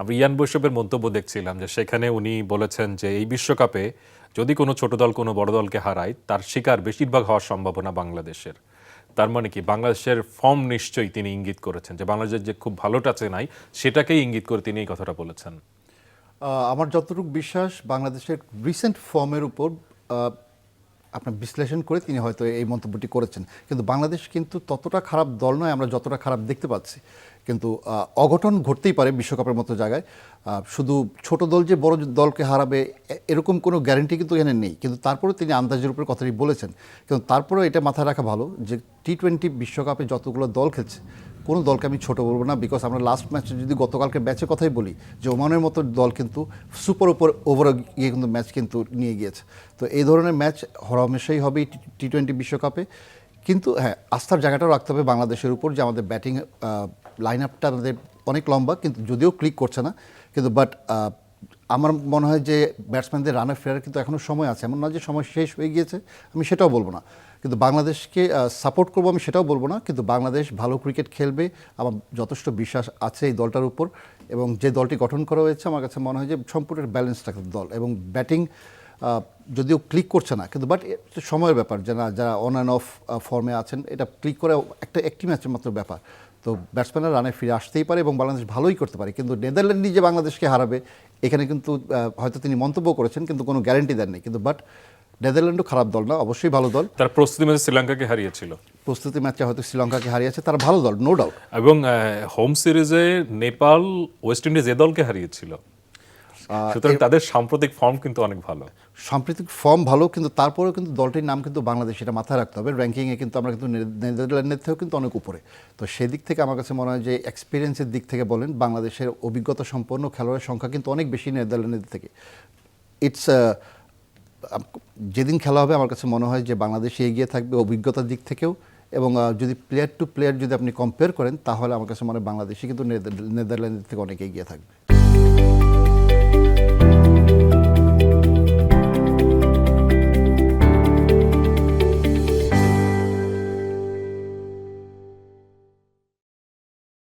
আমরা ইয়ান বৈশ্যবের মন্তব্য দেখছিলাম যে সেখানে উনি বলেছেন যে এই বিশ্বকাপে যদি কোনো ছোট দল কোনো বড় দলকে হারায়, তার শিকার বেশিরভাগ হওয়ার সম্ভাবনা বাংলাদেশের। তার মানে কি? বাংলাদেশের ফর্ম নিশ্চয়ই তিনি ইঙ্গিত করেছেন যে বাংলাদেশের যে খুব ভালো টাচে নাই, সেটাকেই ইঙ্গিত করে তিনি এই কথাটা বলেছেন। আমার যতটুকু বিশ্বাস, বাংলাদেশের রিসেন্ট ফর্মের উপর আপনার বিশ্লেষণ করে তিনি হয়তো এই মন্তব্যটি করেছেন। কিন্তু বাংলাদেশ কিন্তু ততটা খারাপ দল নয়, আমরা যতটা খারাপ দেখতে পাচ্ছি। কিন্তু অঘটন ঘটতেই পারে বিশ্বকাপের মতো জায়গায়। শুধু ছোট দল যে বড় দলকে হারাবে এরকম কোনো গ্যারেন্টি কিন্তু এখানে নেই। কিন্তু তারপরে তিনি আন্দাজের উপর কথাটি বলেছেন। কিন্তু তারপরেও এটা মাথায় রাখা ভালো যে টি টোয়েন্টি বিশ্বকাপে যতগুলো দল খেলছে কোনো দলকে আমি ছোট বলব না বিকজ আমরা লাস্ট ম্যাচে যদি গতকালকে ম্যাচের কথাই বলি, যে ওমানের মতো দল কিন্তু সুপার ওপর ওভার গিয়ে কিন্তু ম্যাচ কিন্তু নিয়ে গিয়েছে। তো এই ধরনের ম্যাচ হরমেশাই হবে টি টোয়েন্টি বিশ্বকাপে। কিন্তু হ্যাঁ আস্থার জায়গাটাও রাখতে হবে বাংলাদেশের উপর, যে আমাদের ব্যাটিং লাইন আপটা আমাদের অনেক লম্বা, কিন্তু যদিও ক্লিক করছে না, কিন্তু বাট আমার মনে হয় যে ব্যাটসম্যানদের রানের ফেরার কিন্তু এখনও সময় আছে। এমন না যে সময় শেষ হয়ে গিয়েছে, আমি সেটাও বলব না। কিন্তু বাংলাদেশকে সাপোর্ট করব আমি সেটাও বলব না। কিন্তু বাংলাদেশ ভালো ক্রিকেট খেলবে, আমার যথেষ্ট বিশ্বাস আছে এই দলটার উপর। এবং যে দলটি গঠন করা হয়েছে, আমার কাছে মনে হয় যে সম্পূর্ণ ব্যালেন্স একটা দল। এবং ব্যাটিং যদিও ক্লিক করছে না, কিন্তু বাট সময়ের ব্যাপার। যারা যারা অন অ্যান্ড অফ ফর্মে আছেন, এটা ক্লিক করে একটা একটি ম্যাচের মাত্র ব্যাপার। তো ব্যাটসম্যানরা রানে ফিরে আসতেই পারে এবং বাংলাদেশ ভালোই করতে পারে। কিন্তু নেদারল্যান্ডই যে বাংলাদেশকে হারাবে এখানে কিন্তু হয়তো তিনি মন্তব্য করেছেন কিন্তু কোনো গ্যারেন্টি দেননি। কিন্তু বাট নেদারল্যান্ডও খারাপ দল না অবশ্যই ভালো দল। তার প্রস্তুতি ম্যাচে শ্রীলঙ্কাকে হারিয়েছিল। প্রস্তুতি ম্যাচে হয়তো শ্রীলঙ্কাকে হারিয়েছে তার ভালো দল নো ডাউট এবং হোম সিরিজে নেপাল ওয়েস্ট ইন্ডিজ এ দলকে হারিয়েছিল। সুতরাং তাদের সাম্প্রতিক ফর্ম কিন্তু অনেক ভালো। সাম্প্রতিক ফর্ম ভালো কিন্তু তারপরেও কিন্তু দলটির নাম কিন্তু বাংলাদেশ এটা মাথায় রাখতে হবে। র্যাঙ্কিংয়ে কিন্তু আমরা কিন্তু নেদারল্যান্ডের থেকেও কিন্তু অনেক উপরে। তো সেদিক থেকে আমার কাছে মনে হয় যে এক্সপিরিয়েন্সের দিক থেকে বলেন বাংলাদেশের অভিজ্ঞতা সম্পন্ন খেলোয়াড়ের সংখ্যা কিন্তু অনেক বেশি নেদারল্যান্ডের থেকে। ইটস যেদিন খেলা হবে আমার কাছে মনে হয় যে বাংলাদেশ এগিয়ে থাকবে অভিজ্ঞতার দিক থেকেও এবং যদি প্লেয়ার টু প্লেয়ার যদি আপনি কম্পেয়ার করেন তাহলে আমার কাছে মনে হয় বাংলাদেশে কিন্তু নেদার- নেদারল্যান্ডের থেকে অনেক এগিয়ে থাকবে।